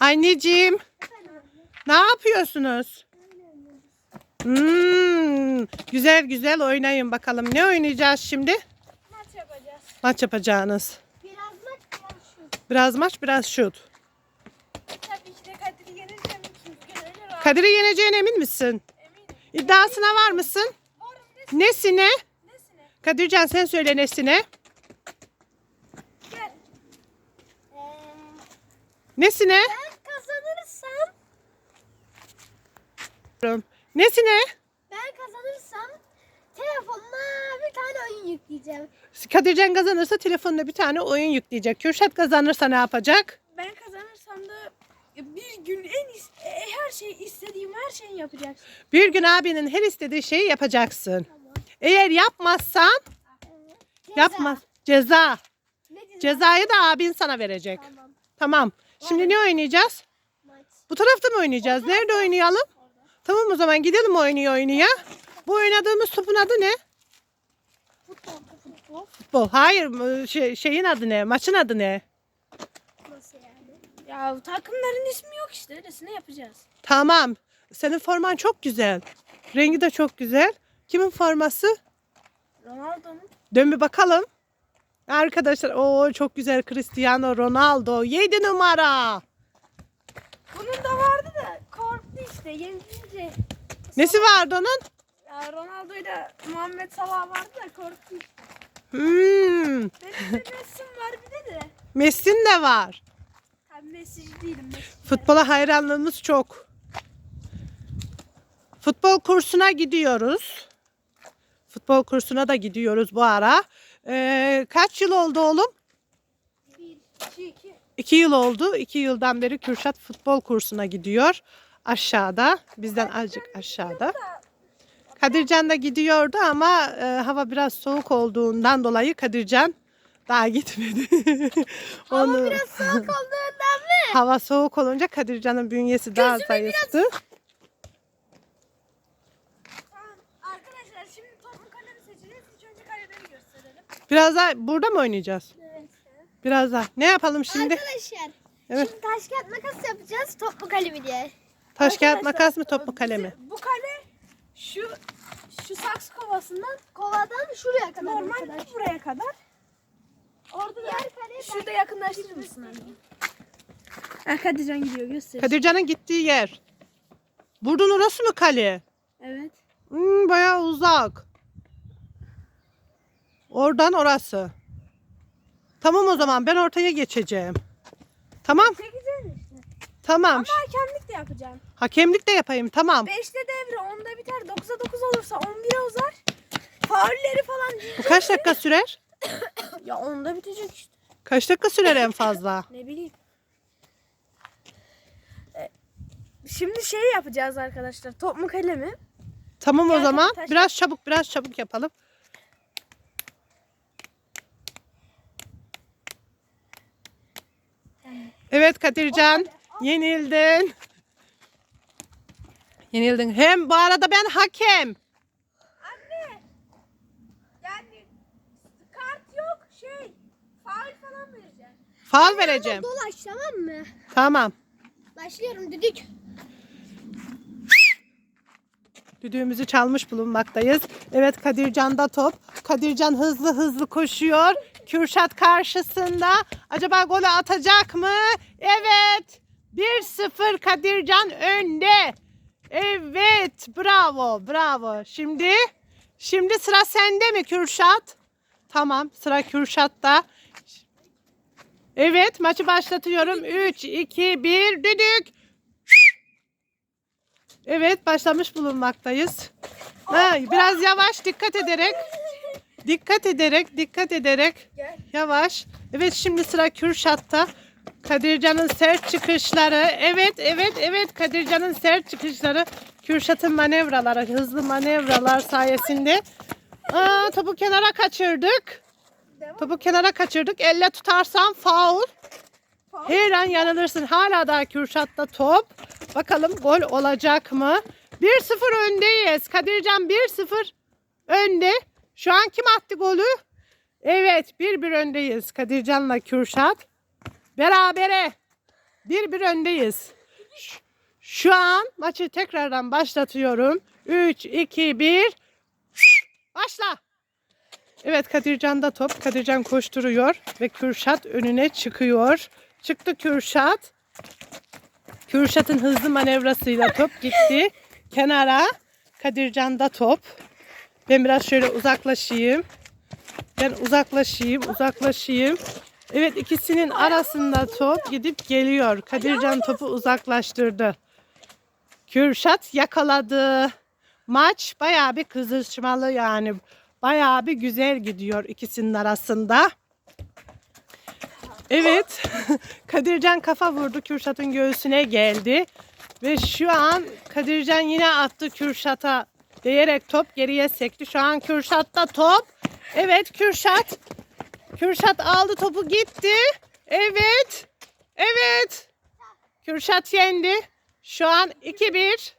Anneciğim ne yapıyorsunuz? Hmm, güzel güzel oynayın bakalım. Ne oynayacağız şimdi? Maç yapacağız. Maç yapacağınız. Biraz maç biraz şut. Biraz maç biraz şut. Tabii işte Kadir'i var. Kadir'i yeneceğine emin misin? Eminim. İddiasına var mısın? Varım ne? Nesine? Nesine? Kadircan sen söyle nesine. Gel. Nesine? ben kazanırsam Nesine? ben kazanırsam telefonuma bir tane oyun yükleyeceğim. Kadircan kazanırsa telefonuna bir tane oyun yükleyecek. Kürşat kazanırsa ne yapacak? Ben kazanırsam da bir gün en is- e, her şey istediğim her şeyi yapacaksın. Bir gün abinin her istediği şeyi yapacaksın. Eğer yapmazsan yapmaz. Ceza. Ne ceza? Cezayı da abin sana verecek. Tamam. Tamam. Şimdi ne oynayacağız? Maç. Bu tarafta mı oynayacağız? Nerede oynayalım? Tamam o zaman gidelim oynaya oynaya. Bu oynadığımız topun adı ne? Futbol, futbol. Futbol. Hayır şey, şeyin adı ne? Maçın adı ne? Nasıl yani? Ya takımların ismi yok işte. Öylesine yapacağız. Tamam. Senin forman çok güzel. Rengi de çok güzel. Kimin forması? Ronaldo'nun. Dön bir bakalım. Arkadaşlar o çok güzel Cristiano Ronaldo 7 numara. Bunun da vardı da korktu işte. Yenilince. Nesi vardı onun? Ya Ronaldo'yla Muhammed Salah vardı da korktu. Hmm, Benim de Messi'm var bir de de. Messi'nin de var. Tabii Messi'ci değilim. Messi. Futbola hayranlığımız çok. Futbol kursuna gidiyoruz. Futbol kursuna da gidiyoruz bu ara. Ee, kaç yıl oldu oğlum? Bir, iki, iki. İki yıl oldu. İki yıldan beri Kürşat futbol kursuna gidiyor. Aşağıda. Bizden azıcık aşağıda. Kadircan da gidiyordu ama e, hava biraz soğuk olduğundan dolayı Kadircan daha gitmedi. Onu, Biraz soğuk olduğundan mı? hava soğuk olunca Kadircan'ın bünyesi daha Gözüme zayıftı. Önce kaleleri gösterelim. Biraz daha burada mı oynayacağız? Evet. Biraz daha. Ne yapalım şimdi? Arkadaşlar. Evet. Şimdi taş kağıt makas yapacağız. Top mu kalemi diye. Taş kağıt Arkadaşlar, makas mı top mu kalem mi? Bu kale şu şu saks kovasından kovadan şuraya kadar normal buraya kadar. Orada da şurada yakınlaştırır mısın anne? Ah Kadircan gidiyor göster. Kadircan'ın gittiği yer. Buradan orası mı kale? Evet. Hmm, bayağı uzak. Oradan orası. Tamam o zaman ben ortaya geçeceğim. Tamam Çekeceksin işte. tamam. Ama hakemlik de yapacaksın. Hakemlik de yapayım tamam. 5'te devre 10'da biter 9'a 9 olursa 11'e uzar. Faulleri falan Bu kaç dakika sürer? Ya 10'da bitecek işte. Kaç dakika sürer en fazla? Ne bileyim. E, Şimdi şey yapacağız arkadaşlar. Top mu kale mi? Tamam o zaman taş- biraz çabuk biraz çabuk yapalım. Evet Kadircan yenildin. Yenildin. Hem bu arada ben hakem. Anne. Yani kart yok şey. Faul falan vereceğim. Fal vereceğim. Dolaş tamam mı? Tamam. Başlıyorum düdük. Düdüğümüzü çalmış bulunmaktayız. Evet Kadircan'da top. Kadircan hızlı hızlı koşuyor. Kürşat karşısında. Acaba golü atacak mı? Evet. 1-0 Kadircan önde. Evet. Bravo. Bravo. Şimdi şimdi sıra sende mi Kürşat? Tamam. Sıra Kürşat'ta. Evet maçı başlatıyorum. 3, 2, 1 düdük. Evet başlamış bulunmaktayız. Ha, biraz yavaş dikkat ederek. Dikkat ederek, dikkat ederek. Yavaş. Evet şimdi sıra Kürşat'ta. Kadircan'ın sert çıkışları. Evet, evet, evet. Kadircan'ın sert çıkışları. Kürşat'ın manevraları, hızlı manevralar sayesinde. Aa, topu kenara kaçırdık. Topu kenara kaçırdık. Elle tutarsan. Faul. Her an yanılırsın. Hala daha Kürşat'ta top. Bakalım gol olacak mı? 1-0 öndeyiz. Kadircan 1-0 önde. Şu an kim attı golü? Evet 1-1 öndeyiz. Kadircan'la Kürşat. Berabere. Bir bir öndeyiz. Şu an maçı tekrardan başlatıyorum. 3, 2, 1. Başla. Evet Kadircan'da top. Kadircan koşturuyor ve Kürşat önüne çıkıyor. Çıktı Kürşat. Kürşat'ın hızlı manevrasıyla top gitti. Kenara Kadircan'da top. Ben biraz şöyle uzaklaşayım. Ben uzaklaşayım, uzaklaşayım. Evet ikisinin arasında top gidip geliyor. Kadircan topu uzaklaştırdı. Kürşat yakaladı. Maç bayağı bir kızışmalı yani. Bayağı bir güzel gidiyor ikisinin arasında. Evet. Kadircan kafa vurdu. Kürşat'ın göğsüne geldi. Ve şu an Kadircan yine attı Kürşat'a. Değerek top geriye sekti. Şu an Kürşat'ta top. Evet Kürşat. Kürşat aldı topu gitti. Evet. Evet. Kürşat yendi. Şu an 2-1.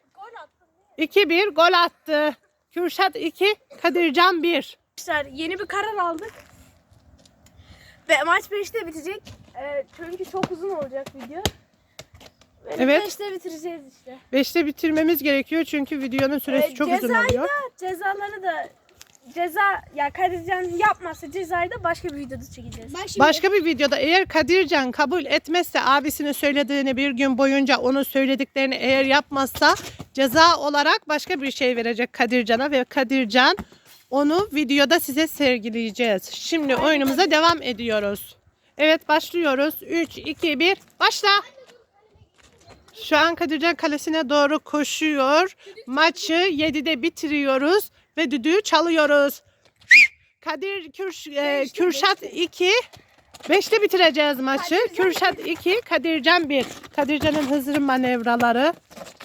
2-1 gol attı. Kürşat 2, Kadircan 1. Arkadaşlar yeni bir karar aldık. Ve maç 5'te bitecek. Ee, çünkü çok uzun olacak video. Ve Evet. 5'te bitireceğiz işte. 5'te bitirmemiz gerekiyor çünkü videonun süresi Ee, çok uzun cezayı oluyor. da cezaları da ceza ya Kadircan yapmazsa cezayı da başka bir videoda çekeceğiz. Başka bir videoda eğer Kadircan kabul etmezse abisinin söylediğini bir gün boyunca onun söylediklerini eğer yapmazsa ceza olarak başka bir şey verecek Kadircan'a ve Kadircan onu videoda size sergileyeceğiz. Şimdi oyunumuza devam ediyoruz. Evet başlıyoruz. 3, 2, 1 başla. Şu an Kadircan kalesine doğru koşuyor. Maçı 7'de bitiriyoruz ve düdüğü çalıyoruz. Kadir Kürş, e, Kürşat 2 5'te bitireceğiz maçı. Kürşat 2, Kadircan 1. Kadircan'ın hızlı manevraları.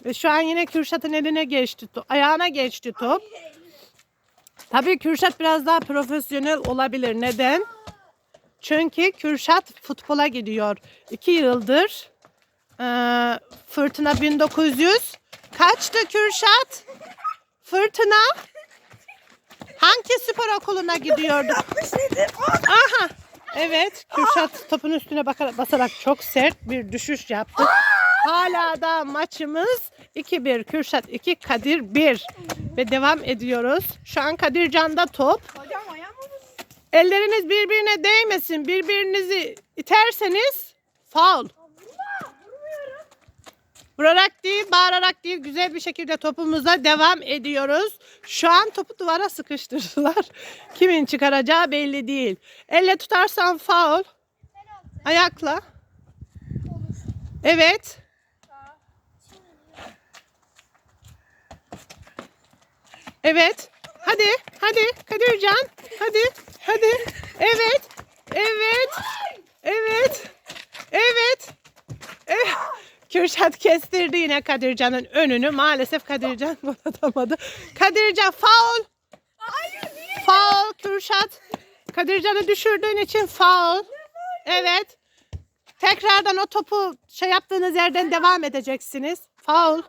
Ve şu an yine Kürşat'ın eline geçti. to- Ayağına geçti top. Tabii Kürşat biraz daha profesyonel olabilir. Neden? Çünkü Kürşat futbola gidiyor. 2 yıldır e, Fırtına 1900 kaçtı Kürşat? Fırtına hangi spor okuluna gidiyordu? Aha. Evet, Kürşat topun üstüne bakarak, basarak çok sert bir düşüş yaptı. Hala da maçımız 2-1. Kürşat 2, Kadir 1. Ve devam ediyoruz. Şu an Kadircan'da top. Elleriniz birbirine değmesin. Birbirinizi iterseniz faul. Vurarak değil, bağırarak değil, güzel bir şekilde topumuza devam ediyoruz. Şu an topu duvara sıkıştırdılar. Kimin çıkaracağı belli değil. Elle tutarsan faul. Ayakla. Evet. Evet. Hadi, hadi Kadircan. Hadi, hadi. Evet. Evet. Evet. Evet. Evet. Kürşat kestirdi yine Kadircan'ın önünü. Maalesef Kadircan gol atamadı. Kadircan faul. Faul Kürşat. Kadircan'ı düşürdüğün için faul. Evet. Tekrardan o topu şey yaptığınız yerden devam edeceksiniz. Faul.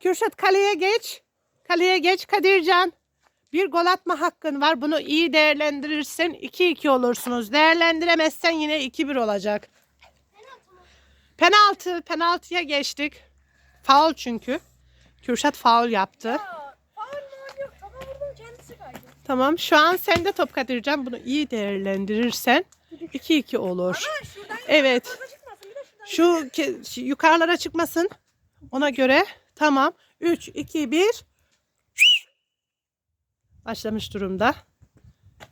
Kürşat kaleye geç. Kaleye geç Kadircan. Bir gol atma hakkın var. Bunu iyi değerlendirirsen 2-2 olursunuz. Değerlendiremezsen yine 2-1 olacak. Penaltı. Penaltıya geçtik. Faul çünkü. Kürşat faul yaptı. Faul mu yok. Topa vurdum kendisi kaydı. Tamam şu an sende top Kadircan. Bunu iyi değerlendirirsen 2-2 olur. Evet. de şu yukarılara çıkmasın. Ona göre tamam. 3, 2, 1. Başlamış durumda.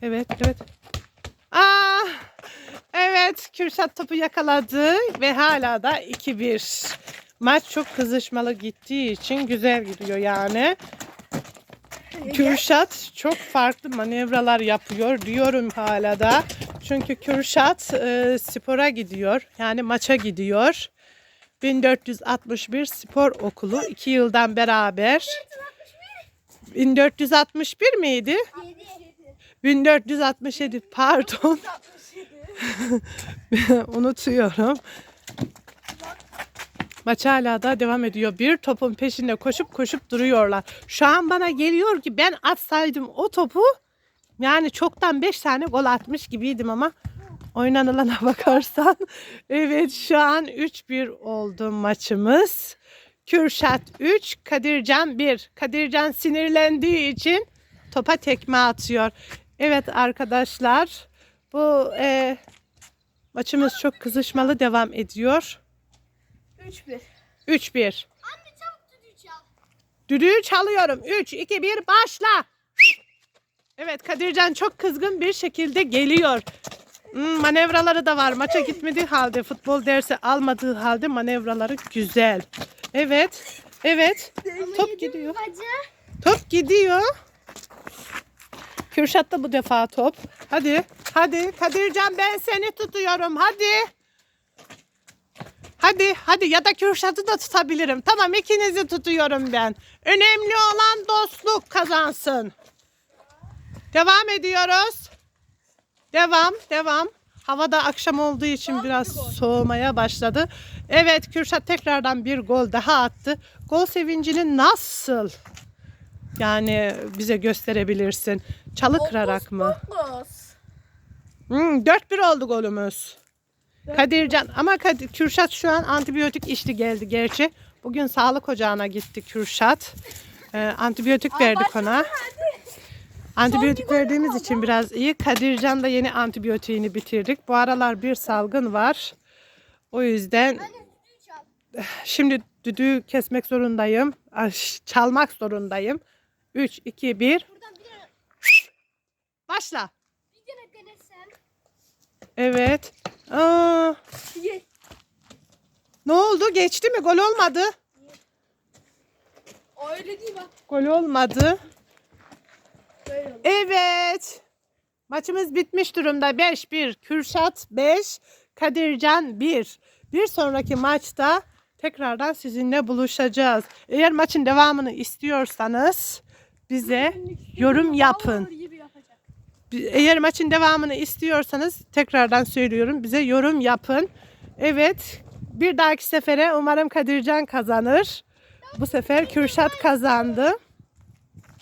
Evet, evet. Aa, evet, Kürşat topu yakaladı ve hala da 2-1. Maç çok kızışmalı gittiği için güzel gidiyor yani. Kürşat çok farklı manevralar yapıyor diyorum hala da. Çünkü Kürşat e, spora gidiyor. Yani maça gidiyor. 1461 Spor Okulu 2 yıldan beraber. 1461 miydi? 1467 pardon. Unutuyorum. Maç hala da devam ediyor. Bir topun peşinde koşup koşup duruyorlar. Şu an bana geliyor ki ben atsaydım o topu yani çoktan 5 tane gol atmış gibiydim ama oynanılana bakarsan. Evet şu an 3-1 oldu maçımız. Kürşat 3, Kadircan 1. Kadircan sinirlendiği için topa tekme atıyor. Evet arkadaşlar bu e, maçımız çok kızışmalı devam ediyor. 3-1. 3-1. Anne çabuk düdüğü çal. Düdüğü çalıyorum. 3, 2, 1 başla. Evet Kadircan çok kızgın bir şekilde geliyor. Hmm, manevraları da var. Maça gitmediği halde, futbol dersi almadığı halde manevraları güzel. Evet. Evet. Top gidiyor. Top gidiyor. Kürşat da bu defa top. Hadi. Hadi. Kadircan ben seni tutuyorum. Hadi. Hadi. Hadi ya da Kürşat'ı da tutabilirim. Tamam ikinizi tutuyorum ben. Önemli olan dostluk kazansın. Devam ediyoruz. Devam. Devam. Havada akşam olduğu için biraz soğumaya başladı. Evet Kürşat tekrardan bir gol daha attı. Gol sevincini nasıl yani bize gösterebilirsin? Çalı kırarak mı? Hmm, 4-1 oldu golümüz. Kadircan ama Kadir, Kürşat şu an antibiyotik içti geldi gerçi. Bugün sağlık ocağına gitti Kürşat. Ee, antibiyotik verdik ona. Antibiyotik verdiğimiz için biraz iyi. Kadircan da yeni antibiyotiğini bitirdik. Bu aralar bir salgın var. O yüzden şimdi düdüğü kesmek zorundayım. Ay, Çalmak zorundayım. 3, 2, 1. Buradan bir Başla. bir yere denesem. Evet. Aa, Ye. ne oldu? Geçti mi? Gol olmadı. Öyle değil bak. Gol olmadı. Böyle. Evet. Maçımız bitmiş durumda. 5-1. Kürşat 5. Kadircan 1. Bir sonraki maçta tekrardan sizinle buluşacağız. Eğer maçın devamını istiyorsanız bize yorum yapın. Power gibi yapacak. Eğer maçın devamını istiyorsanız tekrardan söylüyorum bize yorum yapın. Evet bir dahaki sefere umarım Kadircan kazanır. Bu sefer Kürşat kazandı.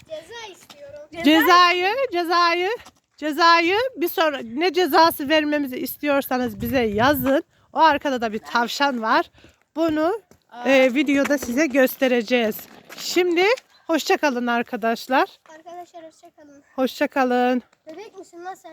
Ceza istiyorum. Cezayı, cezayı, cezayı bir sonra ne cezası vermemizi istiyorsanız bize yazın. O arkada da bir tavşan var. Bunu e, videoda size göstereceğiz. Şimdi hoşça kalın arkadaşlar. Arkadaşlar hoşçakalın. Hoşça kalın. Bebek misin lan sen?